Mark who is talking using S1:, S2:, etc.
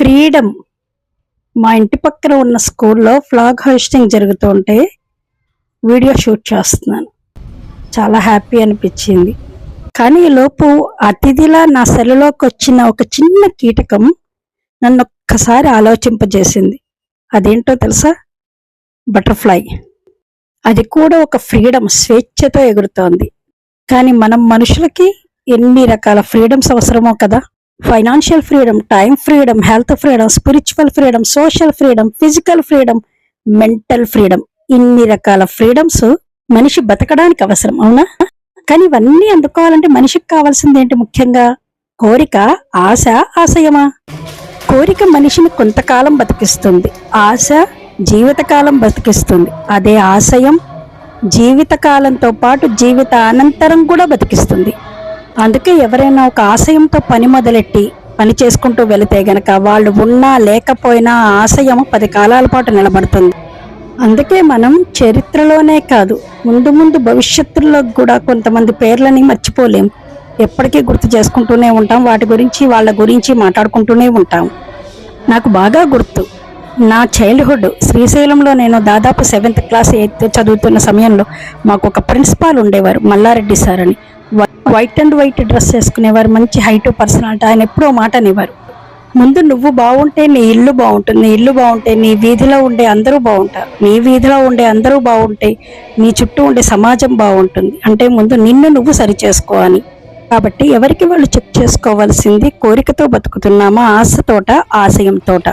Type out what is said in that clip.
S1: Freedom. మా ఇంటి పక్కన ఉన్న స్కూల్లో ఫ్లాగ్ హోస్టింగ్ జరుగుతుంటే వీడియో షూట్ చేస్తున్నాను. చాలా హ్యాపీ అనిపించింది. కానీ లోపు అతిథిలా నా సెలలోకి వచ్చిన ఒక చిన్న కీటకం నన్ను ఒక్కసారి ఆలోచింపజేసింది. అదేంటో తెలుసా? బటర్ఫ్లై. అది కూడా ఒక ఫ్రీడమ్ స్వేచ్ఛతో ఎగురుతోంది. కానీ మనం మనుషులకి ఎన్ని రకాల ఫ్రీడమ్స్ అవసరమో కదా? Financial freedom time freedom health freedom spiritual freedom social freedom physical freedom mental freedom ఇన్ని రకాల ఫ్రీడమ్స్ మనిషి బతకడానికి అవసరం అవునా? కానీ ఇవన్నీ అందుకోవాలంటే మనిషికి కావాల్సింది ఏంటి ముఖ్యంగా? కోరిక ఆశ ఆశయమా? కోరిక మనిషిని కొంతకాలం బతికిస్తుంది ఆశ జీవితకాలం బతికిస్తుంది అదే ఆశయం జీవితకాలంతో పాటు జీవిత అనంతరం కూడా బతికిస్తుంది. అందుకే ఎవరైనా ఒక ఆశయంతో పని మొదలెట్టి పని చేసుకుంటూ వెళితే గనక వాళ్ళు ఉన్నా లేకపోయినా ఆశయం పది కాలాల పాటు నిలబడుతుంది. అందుకే మనం చరిత్రలోనే కాదు ముందు ముందు భవిష్యత్తులో కూడా కొంతమంది పేర్లని మర్చిపోలేం. ఎప్పటికీ గుర్తు చేసుకుంటూనే ఉంటాం వాటి గురించి వాళ్ళ గురించి మాట్లాడుకుంటూనే ఉంటాం. నాకు బాగా గుర్తు నా చైల్డ్హుడ్ శ్రీశైలంలో నేను దాదాపు సెవెంత్ క్లాస్ ఎయిత్ చదువుతున్న సమయంలో మాకు ఒక ప్రిన్సిపాల్ ఉండేవారు మల్లారెడ్డి సార్ అని వైట్ అండ్ వైట్ డ్రెస్ వేసుకునేవారు మంచి హైట్ పర్సనాలిటీ ఆయన ఎప్పుడో మాట అనేవారు. ముందు నువ్వు బాగుంటే నీ ఇల్లు బాగుంటుంది నీ ఇల్లు బాగుంటే నీ వీధిలో ఉండే అందరూ బాగుంటారు నీ వీధిలో ఉండే అందరూ బాగుంటే నీ చుట్టూ ఉండే సమాజం బాగుంటుంది అంటే ముందు నిన్ను నువ్వు సరి చేసుకోవాలి అని కాబట్టి ఎవరికి వాళ్ళు చెక్ చేసుకోవాల్సింది కోరికతో బతుకుతున్నామా ఆశతోట ఆశయంతోట.